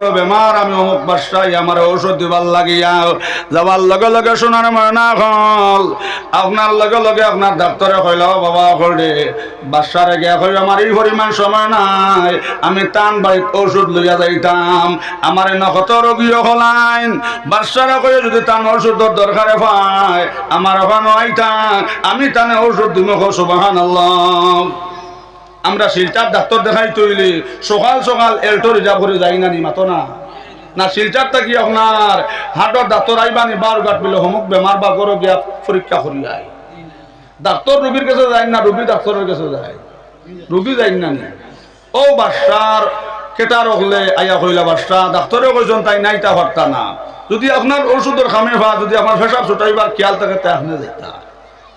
বেমার আমি অমুক বাসায়, আমার ঔষধ দিবার লাগিয়া। যাবার লগে লগে শোনার ময়না হল। আপনার লগে লগে আপনার ডাক্তারে কইল বাবা কইলে বাসারে গিয়া কই আমার এই পরিমাণ সময় নাই। আমি টান বাড়িত ঔষধ লইয়া যাইতাম। আমার নখত রোগীও হলাইন। বাসারে কই যদি টান ঔষধের দরকারে পায়, আমার ওখানে আইতাম আমি টানে ঔষধ দিব সুবাহান আল্লাহ আমরা শিলচার ডাক্তার দেখাই তৈলি সকাল সকাল এল্টো রিজার্ভ করে যাই না নি, মাতো না। না শিলচারটা কি আপনার হাটর ডাক্তার আইবানি বার গাট পেলে হমুক বেমার বা করো গিয়া পরীক্ষা করি আয় ডাক্তার রুগীর কাছে যায় না রুগী ডাক্তারের কাছে যায়? রুগী যাই না নি? ও বাসার কেটা রকলে আইয়া কইলা বাসা ডাক্তারে কইজন তাই নাই তা হরতা না। যদি আপনার ওষুধের খামে ভা যদি আপনার পেশাব ছুটাইবার খেয়াল থাকে, তাই আপনি যাইতা।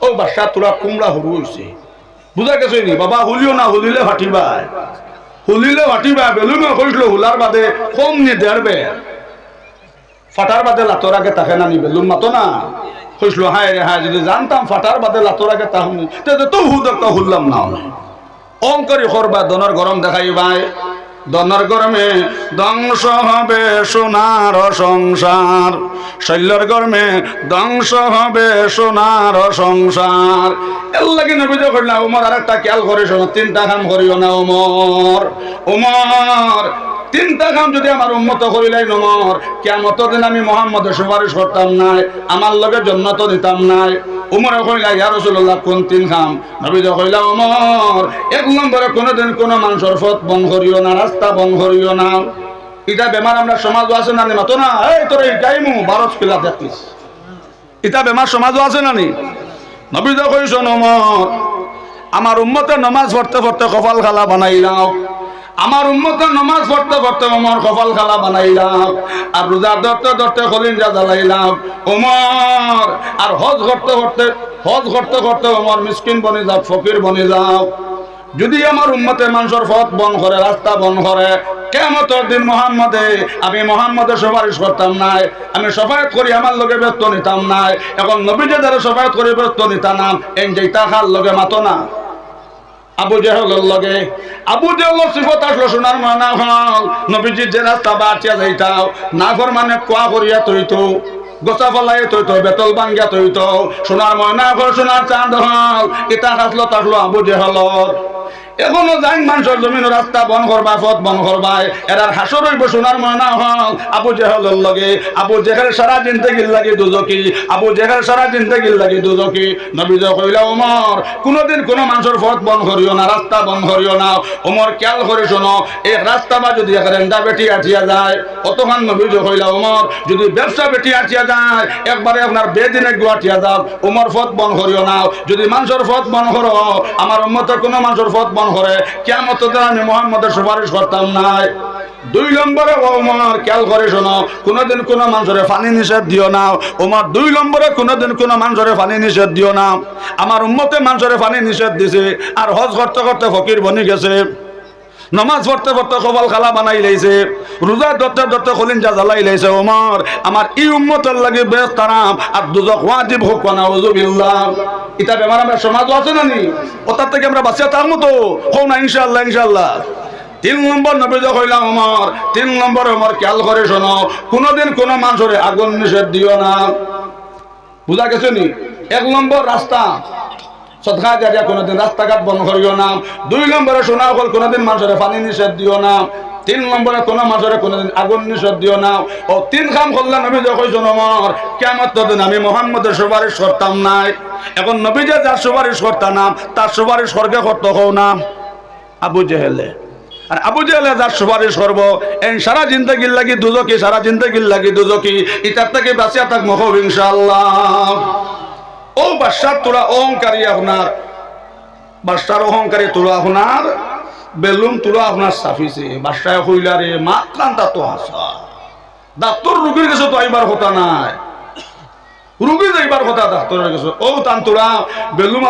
ও বাসা তোরা কুমড়া হরু হইছে বুঝা গেছে বাবা, হুলিও না হুলিলে ভাটিবাই হুলিলে ভাটিবাই বেলুনে হইল হুলার বাদে কম নি দেড়বে ফাটার বাদে লাতর আগে তাকে না নি বেলুন মাতো না। কইছিল হায় রে হায়, যদি জানতাম ফাটার বাদে লাতর আগে তাহনি তে হুদক দেখ হুললাম না অঙ্করি করবা দনের গরম দেখাইবাই। দনের গরমে ধ্বংস হবে সোনার সংসার। শৈল্যর গরমে ধ্বংস হবে সোনার সংসার। এর লাগে নবীজ করলাম উমর আর একটা খেয়াল করে শোনো তিনটা কাম করিও না, উমর। উমর, তিনটা কাম যদি আমার উন্মত করিলাই নমর কেমত দিন আমি মোহাম্মদের সুপারিশ করতাম নাই, আমার লগে জন্নত দিতাম নাই। উমরে কইলা, ইয়া রাসূলুল্লাহ, কোন তিন খাম? নবী কইলা, উমর, এক নম্বরে কোনোদিন কোনো মানুষের পথ বন্ধ করিও না, রাস্তা বন্ধ করিও না। ইটা বেমার আমরা সমাজ আছে না নি? মাতো না, এই, তোর গাইমু বারস কিলা দেখিস। ইটা বেমার সমাজও আছে না নি? নবী কইছ উমর, আমার উম্মতে নমাজ পড়তে পড়তে কপাল খালা বানাইলাম আমার উম্মতের নমাজ পড়তে পড়তে আমার কপাল খালা বানাইলাম, আর রোজা ধরতে ধরতে কলিঞ্জা জ্বালাইলাম ওমর আর হজ করতে করতে, হজ করতে করতে আমার মিসকিন বনে যাও ফকির বনে যাও যদি আমার উম্মতে মানুষের পথ বন করে, রাস্তা বন করে কেমতর দিন মোহাম্মদে আমি মোহাম্মদের সুপারিশ করতাম নাই, আমি সফায়ত করি, আমার লগে ব্যস্ত নিতাম নাই, এখন নবীজে সফায়ত করে, ব্যস্ত নিতাম এই যেটা খাল লগে মাতো না। আবু জেহলের লগে। আবু জেহলের সিফত আসলো শোনার মানা হল, নবীজির যে রাস্তা বাঁচিয়া যাইতাও না ঘর মানে কোয়া করিয়া তৈতো। গোসা ফলাই বেতল বাঙ্গিয়া তৈতো সোনার ময়না ঘর সোনার চাঁদ হল ইটা খাসলো তাসলো আবু জেহলর এখনও যাই মানুষের জমিন রাস্তা বন করবা পথ বন করবাই এরার হাসর হইব সোনার ময়না হল, আবু জেহলের লগে। আবু জেহেল সারা জিন্দগির লাগে দুজকি, আবু জেহেল সারা জিন্দগির লাগে দুজকি। ওমর কোনোদিন কোনো মানুষের পথ বন করিও না রাস্তা বন করিও না। ওমর খেয়াল করে শোনো, এই রাস্তা বা যদি রেন্ডা বেটি আঠিয়া যায়, অতখান নবী যে কইলা ওমর যদি ব্যবসা বেটি আঠিয়া যায় একবারে আপনার বেদিনে গুয়াঠিয়া যাও ওমর পথ বন করিও না যদি মানুষের পথ বন করো আমার উম্মতের কোনো মানুষের পথ বন করে কেমন আমি মোহাম্মদের সুপারিশ করতাম নাই। দুই নম্বরে ওমর খেয়াল করে শোনো, কোনোদিন কোনো মানুষের পানি নিষেধ দিও না। ওমর দুই নম্বরে, কোনোদিন কোনো মানুষের পানি নিষেধ দিও না। আমার উম্মতে মানুষের পানি নিষেধ দিছে, আর হজ করতে করতে ফকির বনি গেছে। নমাজ পড়তে পড়তে কপাল খালা বানাই লাইছে রোজা ধরতে ধরতে খলিঞ্জা জ্বালাই লাইছে ওমর, আমার ই উম্মতের লাগে বেশ তারাম আর দুজক ওয়াজিব হোক না ওজুবিল্লাহ এটা বেমার আমরা সমাজ আছে না নি? ওটার থেকে আমরা বাঁচিয়ে থাকব তো হোক না ইনশাল্লাহ ইনশাল্লাহ তিন নম্বর নবীজ কইলাম আমার তিন নম্বর আমার খেয়াল করে শোনো, কোনোদিন কোনো মানুষের আগুন নিষেধ দিও না। বুঝা গেছে নি? এক নম্বর রাস্তা। সদকা জারিয়া কোনোদিন রাস্তাঘাট বন্ধ করিও না। দুই নম্বরে সোনা হল কোনোদিন মানুষের পানি নিষেধ দিও না। তিন নম্বরে কোনো মানুষের কোনোদিন আগুন নিষেধ দিও না। ও তিন কাম করলাম আমি যখন আমার কেমন দিন আমি মোহাম্মদের সুপারিশ করতাম নাই। এখন নবী যে যার সুপারিশ করতাম না, তার সুপারিশ স্বর্গে করতে হও না। আবু জেহেলে। আর আবু জেহেলে যার সুপারিশ করব এই সারা জিন্দগির লাগি দুজকি, সারা জিন্দগির লাগি দুজকি ইটার থেকে বাঁচিয়া থাক মহ ইনশাল্লাহ ও বাদশার তোরা অহংকারী আপনার। বাদশার অহংকারী, তোরা আপনার বেলুন, তোরা আপনার সাফিছে বাদশায় হইলা রে কান্তা তো হাসা ডাক্তর রুগীর কাছে তো আইবার কথা নাই। কথা ডাক্তারের কাছে। বেলুম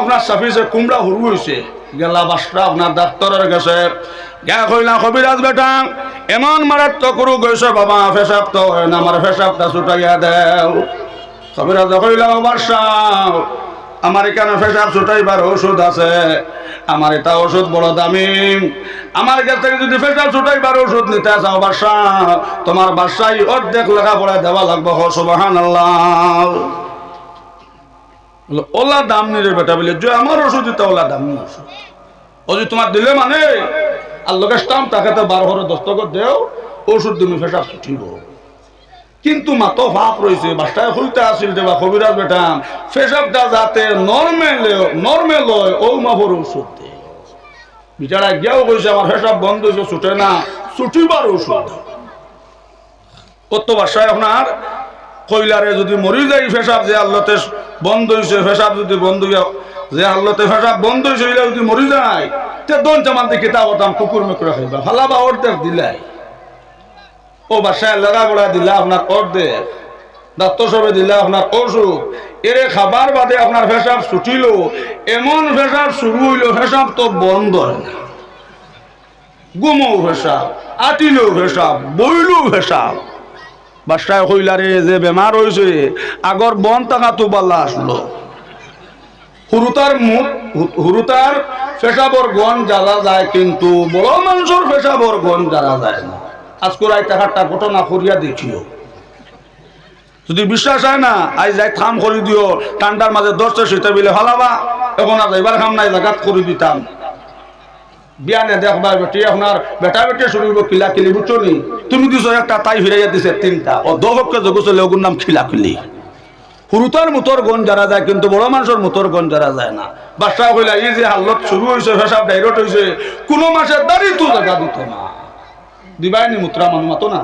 গেলা ডাক্তারের বেটা বাবা তো আমার এখানে পেশাব ছুটাইবার ওষুধ আছে? আমার এটা ওষুধ বড় দামি। আমার কাছ থেকে যদি পেশাব ছুটাইবার ওষুধ নিতে চাও বাসা তোমার বাসায় অর্ধেক লেখাপড়া দেওয়া লাগবে সুবাহান আল্লাহ বলে, ওলা দাম নিরে বেটা বলে যে আমার ওষুধ দিতে ওলা দাম নি ওষুধ। ও যে তোমার দিলে মানে? আর লোকের স্টাম্প তাকে তো বারো হরে দস্তখত দেও ওষুধ তুমি পেশাব ছুটিব। কিন্তু মাতো ভাব রয়েছে বাসায় হইতে আসিল দেবা কবিরাজ বেটাম পেশাবটা যাতে নর্মেল নর্মেল হয় ও মাফর ওষুধ বিচারা গিয়াও কইছে, আমার পেশাব বন্ধ হয়েছে ছুটে না ছুটিবার ওষুধ কত বাসায় আপনার কইলারে যদি মরি যাই পেশাব যে আল্লতে বন্ধ হয়েছে পেশাব যদি বন্ধ হইয়া, যে আল্লতে পেশাব বন্ধ হয়েছে যদি মরি যায়, তে দন চামান দেখি তা ওটাম কুকুর মেকুরে খাইবা, ফালাবা অর্ধেক দিলাই। ও বাসায় লাগা বড়া দিলা আপনার অর্ধেক ডাক্তার সবে দিলা আপনার ওষুধ এরে খাবার বাদে আপনার পেশাব ছুটিল, এমন পেশাব শুরু হইল পেশাব তো বন্ধ হয় না। গুমও পেশাব আটিলেও পেশাব বইলেও পেশাব বাসায় কইলারে যে বেমার হয়েছে আগর বন টাকা তো বাল্লা আসলো। হুরুতার মুখ, হুরুতার পেশাবর গন জ্বালা যায় কিন্তু, বড় মানুষের পেশাবর গন জ্বালা যায় না। আজকে রায় টাকাটা ঘটনা করিয়া দেখিও যদি বিশ্বাস হয় না আই যাই থাম করে দিও, ঠান্ডার মাঝে দশটা সেটা বিলে ফালাবা, এখন আর যাইবার খাম নাই, জাগাত করে দিতাম। বিয়ানে দেখবার বেটি আপনার বেটা বেটি হইব কিলা কিলি বুঝছ তুমি দিছো একটা তাই ফিরাইয়া দিছে তিনটা। ও দহকে যোগ চলে ওগুর নাম খিলা কিলি। হুরুতার মুতর গন যারা যায়, কিন্তু বড় মানুষের মুতর গন যারা যায় না। বাচ্চা কইলা, এই যে হাল্লত শুরু হয়েছে ফেসাব ডাইরট হয়েছে কোনো মাসের দাঁড়ি তো জায়গা দিত না। দিবাইনি মুত্রা মানুষ মাতো না।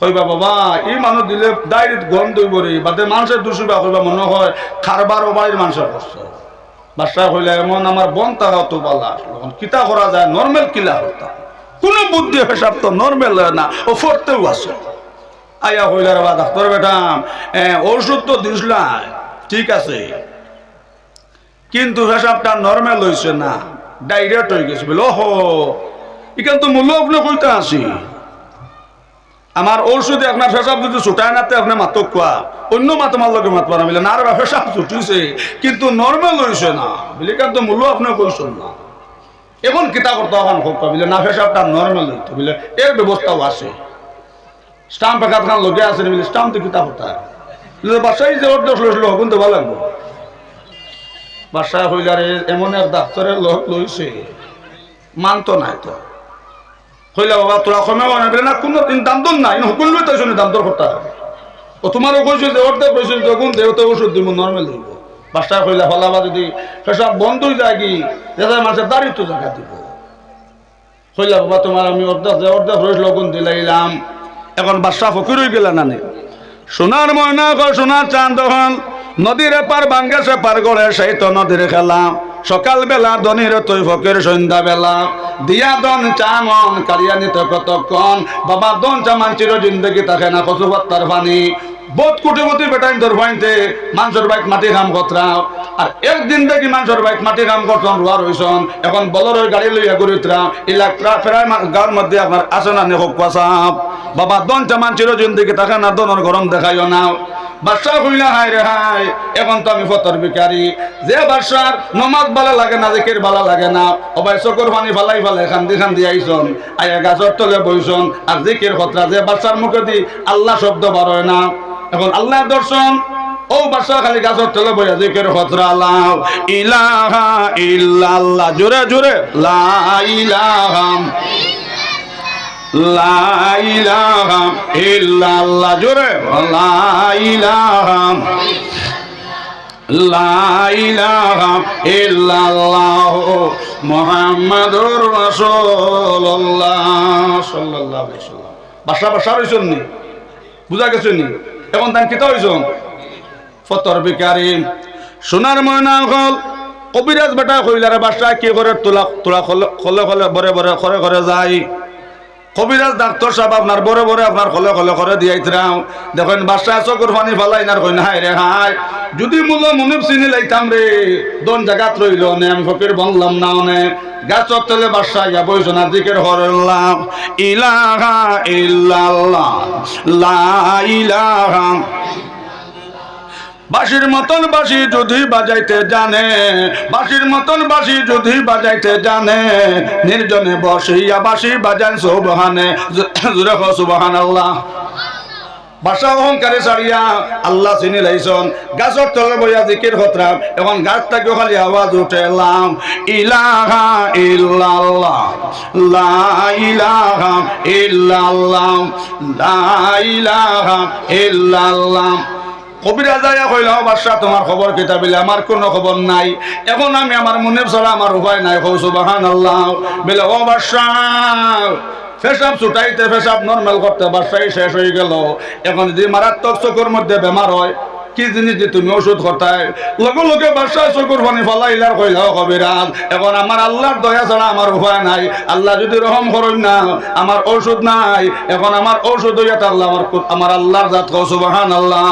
কইবা বাবা এই মানুষ দিলে ডাইরেক্ট গম দইব রে বাদে মানুষের দুষিবা কইবা মনে হয় খারবার ও বাড়ির মানুষের করছে বাসা হইলে এমন আমার বন তাহা তো বালা এখন কিতা করা যায় নর্মাল কিলা হতাম কোনো বুদ্ধি হিসাব তো নর্মাল না ও ফরতেও আছে। আয়া হইলার বা ডাক্তার বেটাম এ, ওষুধ তো দিসলাই ঠিক আছে। কিন্তু হিসাবটা নর্মাল হয়েছে না। ডাইরেক্ট হয়ে গেছে। বলে ওহো এখান তো মূল্য আপনি কইতে আসি। আমার ঔষধে আপনার ফেসাব যদি ছুটায় নাতে আপনি মাতক কোয়া অন্য মাত মার লগে মাত পারা মিলে না রে ফেসাব ছুটিছে, কিন্তু নর্মাল হয়েছে না। বলে কিন্তু মূল্য আপনি কইছেন না। এখন কিতা করতে এখন হোক বিলে না, ফেসাবটা নর্মাল হইতো বিলে এর ব্যবস্থাও আছে। স্টাম্প একাত খান লগে আছে বলে স্টাম্প তো কিতা হতা। বাসায় যে অর্ডার লইছিল হকুন তো ভালো লাগবো। বাসায় হইলারে এমন এক ডাক্তারের লোক লইছে। মানতো নাই তো হইলা বাবা, তোরা কমে বলে না কোনো দিন দাম দর নাই হুকুন লই তাই শুনে দাম দর করতে হবে ও কইছে যে, অর্ধেক কইছে তখন দেহতে ওষুধ দিব নর্মাল দিব। বাসায় হইলা ফলাবা যদি পেশাব বন্ধ হয়ে যায় কি দেখা মানুষের দাঁড়িয়ে তো জায়গা দিব। হইলা বাবা, তোমার আমি অর্ধেক অর্ধেক রইস লগুন দিলাইলাম। এখন বাদশাহ ফকির হয়ে গেলে না। সোনার ময়না সোনার চাঁদ হল নদীর পার বাঙ্গে পার করে সেই তো নদীর খেলা। সকাল বেলা দনির তৈ ফকির সন্ধ্যা বেলা দিয়া দন চামন কালিয়া নিতে কতক্ষণ। বাবা দন চামান চির জিন্দগি থাকে না কচু পাত্তার পানি। বোধ কুটিপতি বেটাইন তোর ভাইতে মানুষের বাইক মাটি কাম কতরাও। আর একদিন দেখি মানুষের বাইক মাটি কাম করছন রোয়া রইছন। এখন বলরের গাড়ি লইয়া ঘুরিতরা ইলাকা প্রায় গাঁর মধ্যে আপনার আসে না পাসাপ বাবা দন চামান চির জিন্দগি থাকে না দনের গরম দেখাইও না বাদশাহ কইলা হাই রে হাই এখন তো আমি ফতর বিকারি যে বাদশার নমাজ ভালো লাগে না, জিকির ভালো লাগে না, অবাই চকুর পানি ফালাই ফালাই খান্দি খান্দি আইসন, আয়া গাছর তলে বইছন আর জিকির খতরা যে বাদশার মুখে দি আল্লাহ শব্দ বার না। এখন আল্লাহ দর্শন, ও বাদশাহ খালি গাছর তলে বইয়া জিকির খতরা আল্লাহ ইলাহা ইল্লাল্লাহ, জোরে জোরে, লা ইলাহা লাইলাহা ইল্লাল্লাহ, জোরে লাইলাহা লাইলাহা ইল্লাল্লাহ, মুহাম্মাদুর রাসূলুল্লাহ সাল্লাল্লাহু আলাইহি সাল্লাম। বাসা বাসা রইছন নি? বুঝা গেছে নি? এখন তান কিতা হইছন? ফতর বিকারি সোনার ময়না হল, কবিরাজ বেটা কইলারে বাসা কি করে তোলা তোলা খলে খলে বরে বরে ঘরে ঘরে যায়? কবিরাজ ডাক্তার সাহেব আপনার বড় বড়, আপনার খলে খলে করে দিয়াইতাম দেখেন বাসা চকুর পানি ফালাই না কই হাই রে হাই যদি মূল মনুপ চিনি লাইতাম রে, দন জাগাত রইল নে, আমি ফকির বললাম না। অনে গাছর তলে বাসা ইয়া বইজনার দিকের হরলাম ইলাহা ইল্লাল্লাহ, লা ইলাহা বাঁশির মতন বাঁশি যদি বাজাইতে জানে, বাঁশির মতন বাঁশি যদি বাজাইতে জানে, নির্জনে বসিয়া বাঁশি বাজান সুবহানে, জুরে সুবহান আল্লাহ ভাষা অহংকারে ছাড়িয়া আল্লাহ চিনি লাইছন, গাছর তলে বইয়া জিকির হতরাম, এখন গাছ থেকে খালি আওয়াজ উঠেলাম ইলাহা ইল্লাল্লাহ, লা ইলাহা ইল্লাল্লাহ, লা ইলাহা ইল্লাল্লাহ। কবিরা যাইয়া কইল বাদশাহ, তোমার খবর কিতাবিলে আমার কোনো খবর নাই। এখন আমি আমার মনে ছাড়া আমার উপায় নাই। কৌ সুবাহান আল্লাহ বেলে, ও বাদশাহ, ফেসাব ছুটাইতে পেশাব নর্মাল করতে বাসাই শেষ হয়ে গেল। এখন যদি মারাত্মক চোখের মধ্যে বেমার হয় কি জিনিস যে তুমি ওষুধ করতাই লগে লগে বাসায় চকুর পানি ফলাইলার কইলাও কবিরাজ এখন আমার আল্লাহর দয়া ছাড়া আমার উপায় নাই। আল্লাহ যদি রহম করেন না আমার ঔষধ নাই। এখন আমার ঔষধ হইয়া আল্লাহ আমার আমার আল্লাহর জাত কৌ আল্লাহ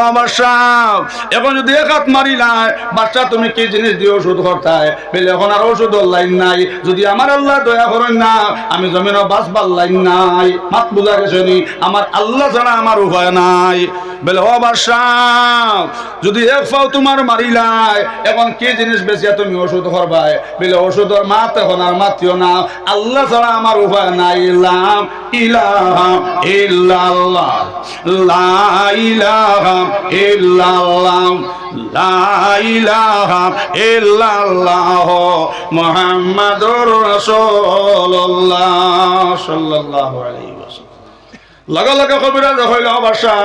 ও বাদশাহ, এখন যদি এক হাত মারিলাই বাদশাহ, তুমি কি জিনিস দিয়ে ওষুধ করতাই বলে, এখন আর ওষুধ লাইন নাই। যদি আমার আল্লাহ দয়া করেন না, আমি জমিনও বাঁচবার লাইন নাই। মাত বুঝা গেছে আমার আল্লাহ ছাড়া আমার উপায় নাই। বলে ও বাদশাহ যদি এক ফাও তোমার মারিলাই, এখন কি জিনিস বেশি তুমি ওষুধ করবাই? বলে ওষুধের মাত এখন আর মাতিও না। আল্লাহ ছাড়া আমার উপায় নাই। ইলাম ইলাহা ইল্লাল্লাহ, লা ইলাহা ইল্লাল্লাহ, লা ইল্লাল্লাহ, মুহাম্মাদুর রাসূলুল্লাহ সাল্লাল্লাহু আলাইহি ওয়াসাল্লাম। লগা লগা কবিরাজ হইল বাসা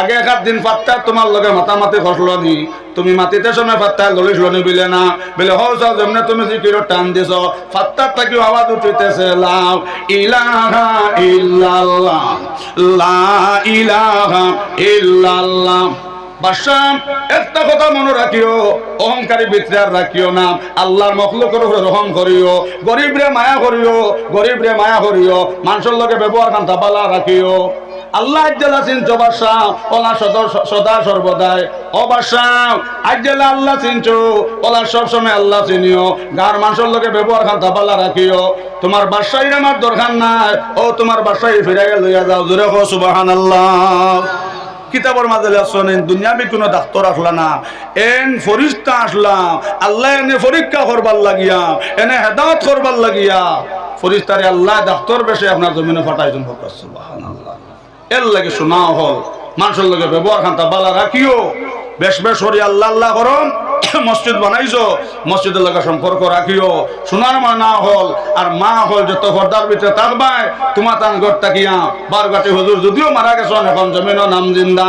আগে এক দিন পাত্তা তোমার লগে মাতামাতি খসলো নি। তুমি মাতিতে সময় পাত্তা ললিস লনি বিলে না। বিলে, হও যাও, যেমনে তুমি জিকির টান দিছ। পাত্তার থাকি আওয়াজ উঠিতেছে, লাও, ইলাহা ইল্লাল্লাহ, লা ইলাহা ইল্লাল্লাহ। বাদশাহ একটা কথা মনে রাখিও, অহংকারী আর রাখিও না। আল্লাহর মখলুকের উপরে রহম করিও, গরিবরে মায়া করিও, গরিবরে মায়া করিও, মানুষের লগে ব্যবহার কান তাপালা রাখিও। আল্লাহ আজ্জালা চিনছো বাদশাহ ওলা সদা সর্বদাই। ও বাদশাহ আজ্জালা আল্লাহ চিনছো? ওলা সব সময় আল্লাহ চিনিও। গার মানুষের লগে ব্যবহার খান তাপালা রাখিও। তোমার বাদশাহীর আমার দরকার নাই। ও, তোমার বাদশাহী ফিরে গেল লইয়া যাও। জোরে হো সুবাহান আল্লাহ কিতাবর মাঝে শোনেন দুনিয়াবি কোনো ডাক্তার আসলা না। এন ফরিস্তা আসলাম। আল্লাহ এনে পরীক্ষা করবার লাগিয়া, এনে হেদায়ত করবার লাগিয়া। ফরিস্তারে আল্লাহ ডাক্তার বেশে আপনার জমিনে ফাটাইছেন। ফোকাস সুবহানাল্লাহ। এর লাগে শোনা হল। মানুষের লগে ব্যবহার খান্তা বালা রাখিও। বেশ বেশ হরি আল্লাহ আল্লাহ করম। মসজিদ বানাইছো, মসজিদের লগে সম্পর্ক রাখিও। সোনার মা না হল, আর মা হল যত পর্দার ভিতরে থাকবাই তোমার তান ঘর তাকিয়া বারগাটি হুজুর যদিও মারা গেছেন এখন জমিনও নাম জিন্দা।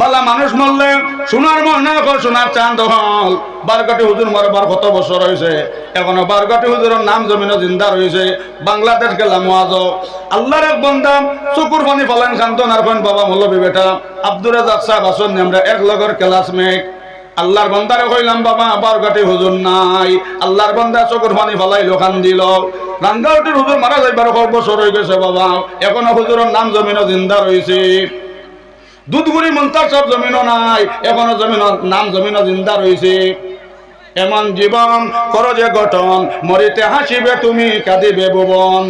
বালা মানুষ মরলে সোনার মা না হল, সোনার চাঁদ হল। বারগাটি হুজুর মরবার কত বছর হয়েছে এখনও বারগাটি হুজুরের নাম জমিনও জিন্দা রয়েছে বাংলাদেশ গেলাম আজ আল্লাহর এক বন্দাম চকুর পানি ফলেন কান্তন আর বাবা মৌলবী বেটা আব্দুর রাজাক সাহেব আসন আমরা এক লগর ক্লাসমেট আল্লাহর বন্দারে কইলাম, বাবা, আবার গাটে হুজুর নাই। আল্লাহর বন্দা চোখের পানি ফলাই লোকান দিল। রাঙ্গাউটির হুজুর মারা যাইবার কয়েক বছর হয়ে গেছে, বাবা। এখনও হুজুরের নাম জমিনও জিন্দা রয়েছে দুধগুড়ি মন্তার সব জমিনও নাই, এখনও জমিন নাম জমিনও জিন্দা রয়েছে এমন জীবন করো যে গঠন, মরিতে হাসিবে তুমি, কাঁদিবে ভুবন।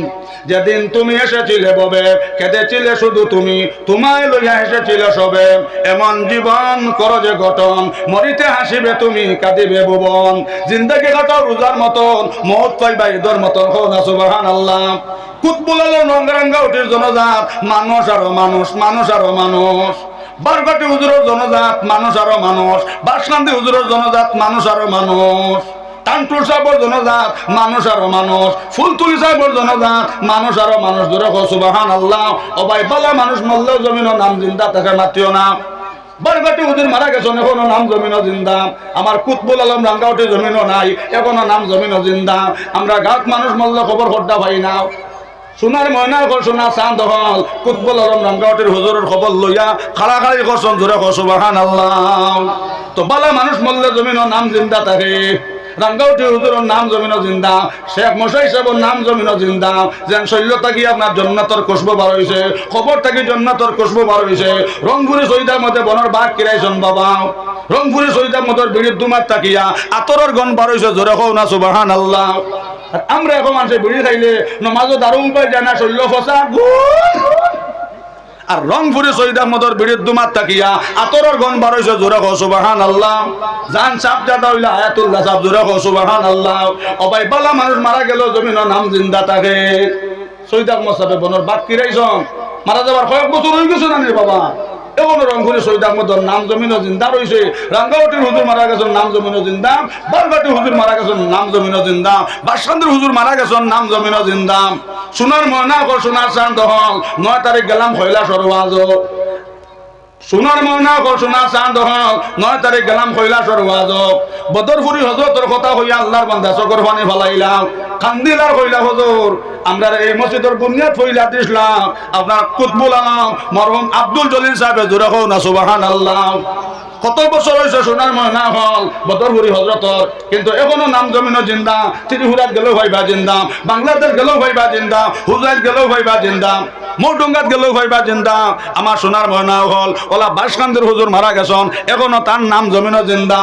যেদিন তুমি এসেছিলে ববে, কেঁদেছিলে শুধু তুমি, তোমায় লইয়া এসেছিলে সবে। এমন জীবন করো যে গঠন, মরিতে হাসিবে তুমি, কাঁদিবে ভুবন। জিন্দগি কাটাও রোজার মতন মত পাইবা ঈদর মতন, হো না সুবাহান আল্লাহ কুতবুল আলম রঙ্গারাঙ্গা উঠির জনজাত, মানুষ আরও মানুষ মানুষ আরও মানুষ। বারবাটি হুজুরের জনজাত মানুষ আরও মানুষ। বাসকান্দি হুজুরের জনজাত মানুষ আরও মানুষ। সাহেবের জনজাত মানুষ আরও মানুষ। ফুলতুলি সাহেবের জনজাত মানুষ আরও মানুষ। ধরে সুবাহান আল্লাহ অবাই বালা মানুষ জমিন নাম জিন্দা, তাকে মাতিও না। হুজুর মারা গেছে এখনও নাম জমিনও জিন্দা। আমার কুতবুল আলম রাঙ্গাউটি জমিনও নাই, এখনও নাম জমিনও জিন্দা। আমরা গাছ মানুষ মল্ল খবর হড্ডা ভাই না। সোনার ময়না সোনা চাঁদ হল। কুতবল আলম রামগাওয়াটির হুজুরের খবর লইয়া খাড়াখাড়ি করছন জোরে কসবাহান আল্লাহ তো বালা মানুষ মরলে জমিনও নাম জিন্দা থাকে রাঙ্গাউটি হুজুরের নাম জমিনও জিন্দা। শেখ মশাই সাহেবের নাম জমিনও জিন্দা। যেন শৈল্য থাকি আপনার জন্নাতর কসব বার হয়েছে খবর থাকি জন্নাতর কসব বার হয়েছে রংপুরি সৈদার মধ্যে বনের বাঘ কিরাইছন বাবা। রংপুরি সৈদার মধ্যে বিড়ির দুমার তাকিয়া আতরের গন বার হয়েছে জোরে হও না সুবাহান আল্লাহ আর আমরা এখন মানুষের বিড়ি খাইলে, নমাজও দারুণ পাই যায় না শৈল্য ফসা আর রংপুরে শহীদ আহমদর বিড়ির দুমাত তাকিয়া, আতরের গন বারোইছে জোরে কো সুবাহান আল্লাহ জান সাপ জাদা হইলা আয়াতুল্লাহ সাপ জোরে কো সুবাহান আল্লাহ অবাই বালা মানুষ মারা গেল জমিন নাম জিন্দা থাকে শহীদ আহমদ সাহেব বনর বাদ কিরাইছন মারা যাবার কয়েক বছর হয়ে গেছে না বাবা। এখন রংপুরে শহীদ আহমদর নাম জমিন জিন্দা রয়েছে। রাঙ্গাবাটির হুজুর মারা গেছেন, নাম জমিন জিন্দাম বারবাটি হুজুর মারা গেছেন, নাম জমিন জিন্দাম বাসান্দ্র হুজুর মারা গেছেন, নাম জমিন জিন্দাম সোনার ময়না কর সোনার চান্দ হল। নয় তারিখ গেলাম, হইলা সরওয়াজ সোনার মৌনা কর সোনার চাঁদ হল নয় তারিখ গেলাম হইলা সরওয়াজ বদরপুরি হজরতর কথা হইয়া আল্লাহর বান্দা চকর পানি ফলাইলাম কান্দিলার কইলা হজর আমরা এই মসজিদের বুনিয়াদ ফইলা দিসলাম আপনার কুতবুল আলম, মরহম আব্দুল জলিল সাহেব জোরে হোক না সুবাহান আল্লাহ কত বছর হয়েছে সোনার ময়না হল, বদরপুরি হজরতর। কিন্তু এখনও নাম জমিনও জিন্দা, ত্রিপুরাত গেলেও ভাইবা জিন্দা, বাংলাদেশ গেলেও ভাইবা জিন্দা, হুজাইত গেলেও ভাইবা জিন্দা, মৌডুঙ্গাত গেলেও ভাইবা জিন্দা, আমার সোনার ময়না হল, ওলা বাসকান্দের হুজুর মারা গেছেন, এখনও তার নাম জমিনও জিন্দা।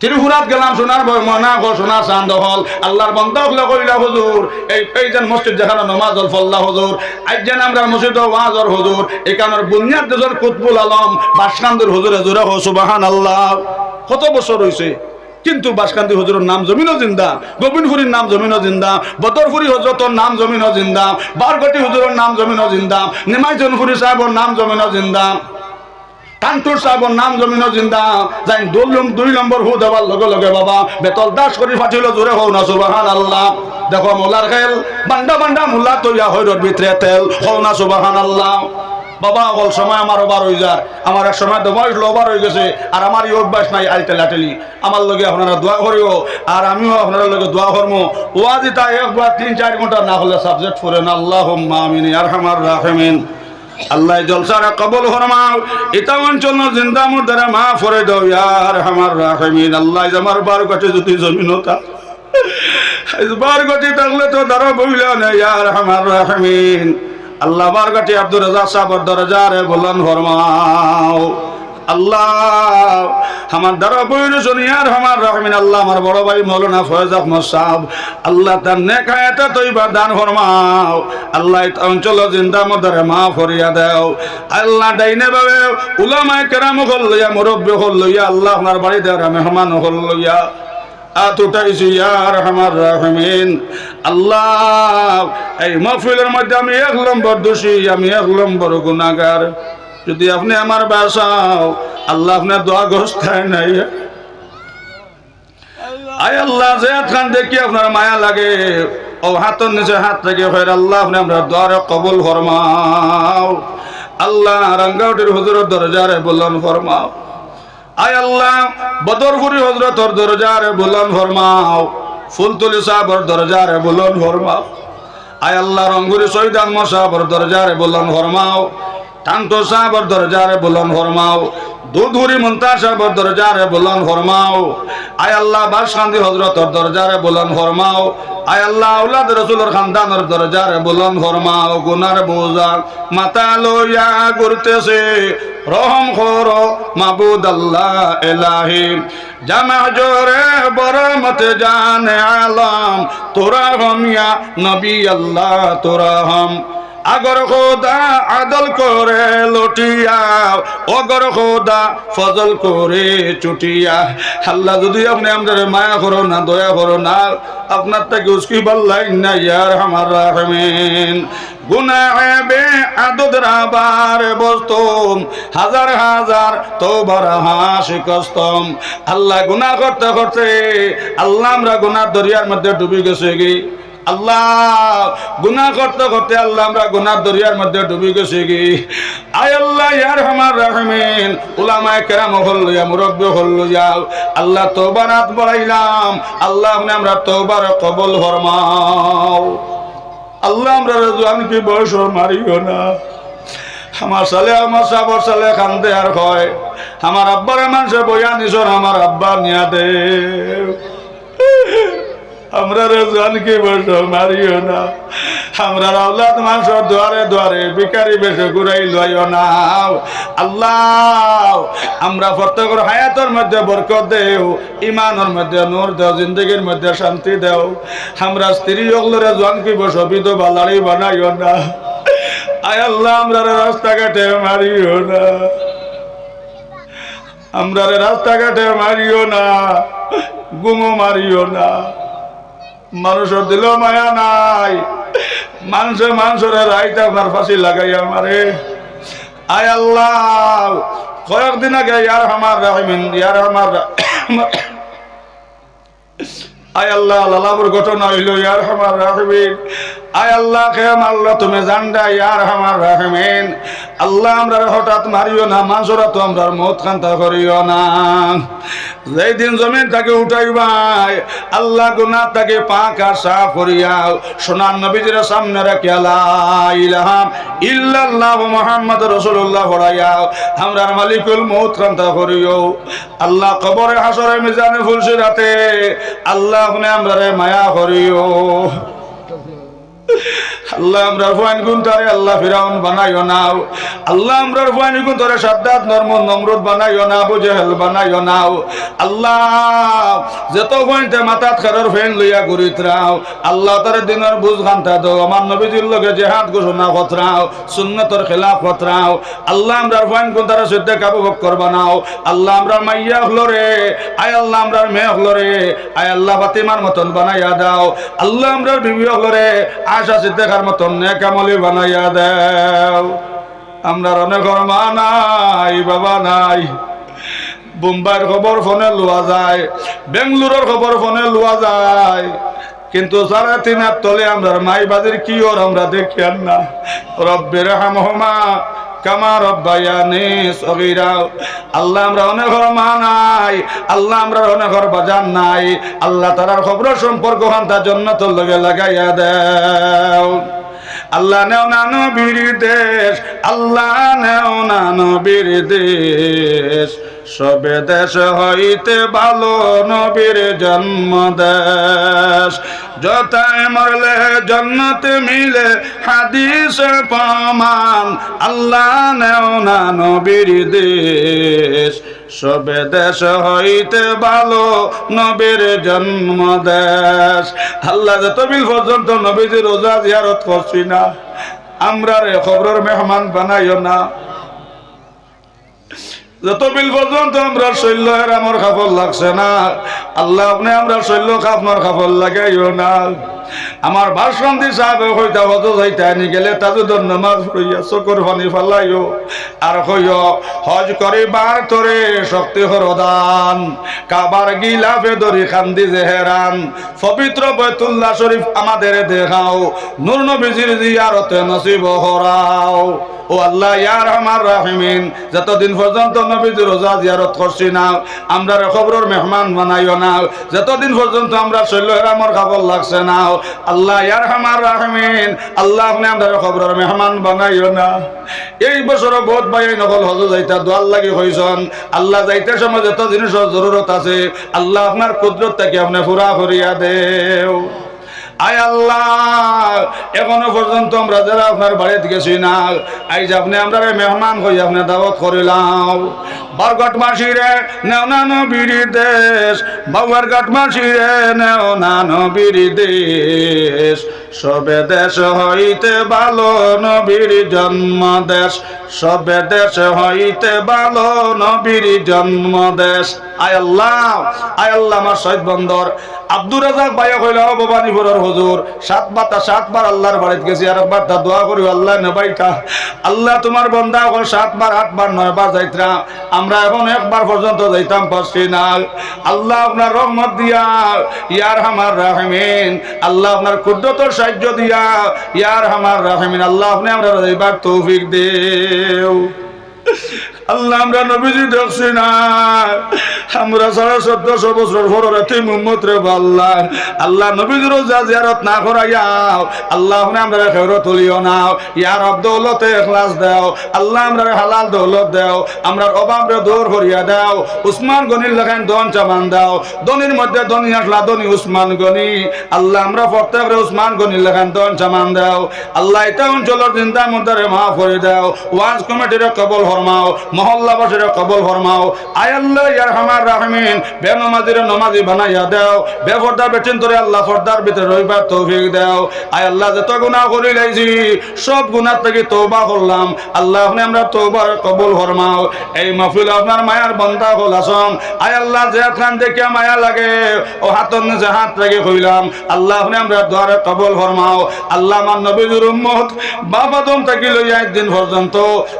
ত্রিপুরাত গেলাম, সোনার মনা গো সোনার চান্দ হল। আল্লাহর বন্ধ হলে কইলা হুজুর। এই এই যেন মসজিদ যেখানে নমাজ হল, ফল্লা হুজুর। আজ যেন আমরা মসজিদ ওয়াজর হুজুর। এখানের বুনিয়াদ দেশের কুতবুল আলম, বাসকান্দের হুজুরে জোরে হো সুবাহান আল্লাহ কত বছর হয়েছে কিন্তু বাসকান্দি হুজুরের নাম জমিনও জিন্দা, গোবিন্দপুরীর নাম জমিনও জিন্দা, বদরপুরি হজরতর নাম জমিনও জিন্দা, বারগটি হুজুরের নাম জমিনও জিন্দা নিমাই জনপুরি সাহেবের নাম জমিনও জিন্দা। কান্তুর সাহেবর নাম জমিন জিন্দা। যাই দুই নম- দুই নম্বর হু দেওয়ার লগে লগে বাবা, বেতল দাস করি ফাটিল জোরে হও না সুবাহান আল্লাহ দেখো মোলার খেল বান্ডা বান্ডা মোল্লা তৈয়া হইরর ভিতরে তেল, হও না সুবাহান আল্লাহ বাবা, অকল সময় আমার ওবার হয়ে যায়। আমার এক সময় তো বয়স ওভার হয়ে গেছে, আর আমার এই অভ্যাস নাই আইতে লাটেলি। আমার লগে আপনারা দোয়া করিও, আর আমিও আপনার লগে দোয়া করব ওয়াজি তা একবার তিন চার ঘণ্টা না হলে সাবজেক্ট করেন আল্লাহ আমিন আর হামার রাহমিন। আল্লাহ জলসারা কবল হরমাও এটা অঞ্চল জিন্দা মুর্দারা মা ফরে দাও ইয়ার আমার রাহমিন। আল্লাহ আমার বার কাছে যদি জমিন হতা বার গতি থাকলে তো দাঁড়া বইল না ইয়ার আমার রাহমিন। আল্লাহ বার গাটি আব্দুর রাজা সাহর দরজারে বলন ফরমাও। আল্লাহ, আমার দ্বারা বইরুন ইয়ার আমার রহমিন আল্লাহ, আমার বড় ভাই মৌলানা ফয়েজ আহমদ সাহেব, আল্লাহ তার নেখায়াতে তৈবা দান ফরমাও, আল্লাহ অঞ্চল জিন্দা মধ্যে মা ফরিয়া দেও। আল্লাহ ডাইনে বাবে উলামায় কেরাম হল লইয়া, মুরব্বী হল লইয়া, আল্লাহ আপনার বাড়ি দেওয়ার মেহমান হল লইয়া। আত উঠাইছি ইয়ার আমার রাহমিন আল্লাহ, এই মহফিলের মধ্যে আমি এক নম্বর দোষী, আমি এক নম্বর গুণাগার যদি আপনি আমার বাসাও, আল্লাহ আপনার দোয়া গোস্তায় নাই। আয় আল্লাহ, যে খান দেখি আপনার মায়া লাগে, ও হাতের নিচে হাত থেকে ফের আল্লাহ আপনি আমরা দোয়ারে কবুল ফরমাও। আল্লাহ রাঙ্গাউটির হুজুরের দরজারে বললেন ফরমাও। আয় আল্লাহ, বদরপুরি হজরতর দরজারে বুলন ফরমাও। ফুলতুলি সাহবর দরজারে বুলন ফরমাও। আয় আল্লাহ রঙ্গুরি শহীদ আহমদ সাহবর দরজারে বুলন ফরমাও। টান্টো সাহবর দরজারে বুলন ফরমাও। দুধুরি মুন্তাজ সাহবর দরজারে বুলন ফরমাও। আয় আল্লাহ, বাসকান্দি হজরতর দরজারে বুলন ফরমাও। আয় আল্লাহ আউলাদ রসুলের খানদানের দরজারে বুলন ফরমাও। গুনার বোঝা মাথা লইয়া ঘুরতেছে। রহম খোর মাবুদ আল্লাহ এলাহি। জামা জোরে বরমত জানে আলম। তোরা হম নবী আল্লাহ, তোরা হম। আগর খোদা আদল করে লটিয়া, অগর খোদা ফজল করে চুটিয়া। আল্লাহ, যদি আপনি আমাদের মায়া করো না, দয়া করো না, আপনার থেকে উস্কি বললাই না ইয়ার আমার রাহমিন। গুনাহে আদত রাবার বস্তম, হাজার হাজার তোবার হাস কস্তম আল্লাহ, গুনাহ করতে করতে, আল্লাহ আমরা গুনার দরিয়ার মধ্যে ডুবে গেছে কি? আল্লাহ, গুনাহ করতে করতে আল্লাহ আমরা গুনার দরিয়ার মধ্যে ডুবে গেছি কি? আয় আল্লাহ ইয়ার হামার রাহমিন। উলামায়ে কেরাম হল লইয়া মুরব্বী হল লইয়া আল্লাহ তওবার হাত বাড়াইলাম। আল্লাহ আপনি আমরা তওবার কবুল ফরমাও। আল্লাহ আমরা রাজওয়ানকে বয়স মারিও না। আমার সালে, আমার সাবর সালে খান্দে আর হয় আমার আব্বার মানুষে বইয়া নিছর, আমার আব্বা নিয়া দে আমরা রাজওয়ানকে বয়স মারিও না। আমরা আওলাদ মানুষের দুয়ারে দুয়ারে ভিকারি বেশে ঘুরাই লইও না। আল্লাহ, আমরা প্রত্যেকের হায়াতের মধ্যে বরকত দেও ইমানের মধ্যে নূর দেও, জিন্দগির মধ্যে শান্তি দেও। আমরা স্ত্রী ওগুলোরে জোয়ানকে বসবিত বালাড়ি বানাইও না। আয় আল্লাহ, আমরা রাস্তাঘাটে মারিও না। আমরা রাস্তাঘাটে মারিও না, গুমো মারিও না। মানুষের দিল মায়া নাই। মানুষে মানুষের রাইতে আপনার ফাঁসি লাগাই মারে আয় আল্লাহ, কয়েকদিন আগে ইয়ার আমার রাহিমিন, ইয়ার আমার আয় আল্লাহ, লালাবুর ঘটনা হইল ইয়ার হামার রাহমিন। আয় আল্লাহ কে মারলো, তুমি জানডা ইয়ার হামার রাহমিন। আল্লাহ আমরা হঠাৎ মারিও না মাসরা তো আমরা মত কান্তা করিও না। যেই দিন জমিন তাকে উঠাইবাই আল্লাহ গুনা তাকে পাক আর সাফ করিয়াও সোনার নবীজির সামনে রাখি আল্লাহ ইলাহাম ইল্লাল্লাহ মুহাম্মদ রাসূলুল্লাহ পড়াইয়াও আমরার মালিকুল মৌত কান্তা করিও। আল্লাহ কবরে হাসরে মিজানে ফুলসিরাতে, আল্লাহ আপনি আমরা মায়া করিও। আল্লাহ আমরা ফুয়ান গুণ আল্লাহ ফিরাউন বানাইও নাও আল্লাহ গুণ সাদ্দাত, নরম, নমরুদ বানাইও না বানাইও নাও আল্লাহ, যত খারর ফেন লইয়া রাও, আল্লাহ দিনের বুঝ দো আমার নবীজির ঘোষণা সুন্নতর খেলাফ আল্লাহ গুণ আল্লাহ মাইয়া হলো রে, আয় আল্লাহ আমরা মেয়ে হলো রে, আয় আল্লাহ ফাতিমার মতন বানাইয়া দাও। আল্লাহ আমরা বিবি হলো রে আশা দেখার মতন নেকামলি বানাইয়া দেও। আমরা অনেক মা নাই, বাবা নাই। বোম্বাইয়ের খবর ফোনে লোয়া যায়, বেঙ্গলোরের খবর ফোনে লোয়া যায়। কিন্তু সারা তিনার তলে আমরা মাই বাজির কি ওর আমরা দেখি না রব্বের হামহমা কামা অব্বায়ানি সগীরা। আল্লাহ আমরা অনেক মা নাই আল্লাহ আমরা অনেক বাজার নাই। আল্লাহ তারার খবর সম্পর্ক হন তার জন্য তোর লগে লাগাইয়া দেও। আল্লাহ নেও না নবীর দেশ, আল্লাহ নেও না নবীর দেশ। সবে দেশ হইতে ভালো নবীর জন্ম দেশ যথায় মরলে জন্নত মিলে হাদিস প্রমাণ, আল্লাহ নেও না নবীর দেশ। সবে দেশ হইতে ভালো নবীর জন্ম দেশ আল্লাহ যতবিল পর্যন্ত নবীজি রোজা জিয়ারত করছি না আমরা রে খবরের মেহমান বানাইও না। যতবিল পর্যন্ত আমরা শৈল্য এর আমার খাফল লাগছে না, আল্লাহ আপনি আমরা শৈল্য খাপনার খাফল লাগাইও না। আমার বাসন্তী সাহেব হইতা হত যাইতে আনি গেলে তাজুদর নামাজ পড়িয়া চকুর পানি ফালাইও। আর হইও হজ করে বার তোরে শক্তি হরদান কাবার গিলাফে দরি খান্দি জেহেরান পবিত্র বৈতুল্লাহ শরীফ আমাদের দেখাও। নূর নবীজির জিয়ারতে নসিব হরাও। ও আল্লাহ ইয়ার আমার রাহিমিন, যতদিন পর্যন্ত নবীজি রোজা জিয়ারত করছি না আমরা খবরের মেহমান বানাইও না। যতদিন পর্যন্ত আমরা শৈল্য আমার খাবার লাগছে না আল্লাহ ইয়ার হামার রাহমিন, আল্লাহ আপনি আমরা খবরের মেহমান বানাইও না। এই বছর বহুত ভাই নকল হজ যাইতা দোয়াল লাগি হইছন। আল্লাহ যাইতে সময় যত জিনিসের জরুরত আছে, আল্লাহ আপনার কুদরত থেকে আপনি পুরা করিয়া দেও। আয় আল্লাহ, এখনও পর্যন্ত আমরা যারা আপনার বাড়িতে গেছি না আইজ আপনি আমরা মেহমান হয়ে আপনি দাওয়াত করিলাম। বরগট মাসিরে নেও না নবীর দেশ। বাবার গট মাসিরে নেও না নবীর দেশ। সবে দেশ হইতে ভালো নবীর জন্ম দেশ সবে দেশ হইতে ভালো নবীর জন্ম দেশ আয় আল্লাহ আয় আল্লাহ আমার শহীদ বন্দর। আব্দুর রাজাক ভাইয়া কইল ভবানীপুরের হুজুর, সাত বাতা সাতবার আল্লাহর বাড়িতে গেছি, আর একবার তা দোয়া করি, আল্লাহ নেবাইটা আল্লাহ তোমার বন্দা এখন সাতবার, আটবার, নয়বার যাইতরা। আমরা এখন একবার পর্যন্ত যাইতাম না। আল্লাহ আপনার রহমত দিয়া ইয়ার হামার রাহমিন। আল্লাহ আপনার কুদ্রতর সাহায্য দিয়া ইয়ার হামার রাহমিন। আল্লাহ আপনি আমরা যাইবার তৌফিক দেও। আল্লাহ, আমরা নবীজি দেখছি না। আমরা সাড়ে চোদ্দশো বছর তুই মুম্মত রে আল্লাহ। আল্লাহ, নবীজির যা জিয়ারত না করাইয়াও, আল্লাহ আপনি আমরা খেউরত তুলিও নাও ইয়ার অব দৌলতে এখলাস দাও। আল্লাহ, আমরা হালাল দৌলত দাও। আমরা অভাব রে দূর করিয়া দাও। উসমান গনির লেখান দন চামান দাও। দনির মধ্যে দনি আসলা দনি উসমান গনি। আল্লাহ, আমরা প্রত্যেক রে উসমান গনির লেখান দন চামান দাও। আল্লাহ এটা অঞ্চলের চিন্তা মধ্যে মাফ করে দাও। ওয়াজ কমিটির কবল হরমাও মহল্লা বসরে কবল ফরমাও। আয় আল্লাহ রাহমিন। বে নমাজিরে নমাজি বানাইয়া দাও। বে ফর্দা বেটিন তোরে আল্লাহ ফর্দার ভিতরে রইবার তৌফিক দাও। আয় আল্লাহ, যত গুনাহ করি লাইছি, সব গুনাহ থেকে তওবা করলাম। আল্লাহ, আপনি আমরা তওবার কবুল ফরমাও। এই মাহফিল আপনার মায়ার বন্ধা হল আসম। আয় আল্লাহ, যে খান দেখে মায়া লাগে, ও হাতর নিচে হাত রেখে কইলাম। আল্লাহ, আপনি আমরা দ্বারে কবুল ফরমাও। আল্লাহ, আমার নবীজুর উম্মত বাবা দম থাকি লইয়া একদিন পর্যন্ত,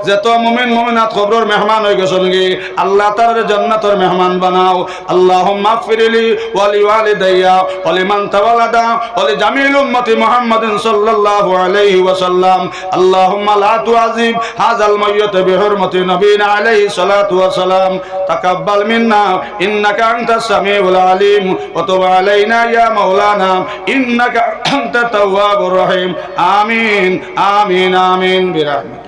যত মুমিন, মুমিনাত খবরের মেহমান হয়ে গেছেন গি আল্লাহ তার জান্নাতের মেহমান বানাও। আল্লাহ মাগফিরলি ওয়ালি ওয়ালিদাইয়া ওয়ালি মান তাওয়ালাদা ওয়ালি জামিল উম্মতি মুহাম্মাদিন সাল্লাল্লাহু আলাইহি ওয়াসাল্লাম। আল্লাহুম্মা লা তুআযিব হাযাল মাইয়্যিত বিহুরমতি নবীনা আলাইহি সালাতু ওয়াসালাম। তাকাব্বাল মিন্না, ইন্নাকা আনতাস সামিউল আলিম। ওয়া তুব আলাইনা ইয়া মাওলানা, ইন্নাকা আনতাত তাওয়াবুর রহিম। আমিন আমিন আমিন বিরহমাতিক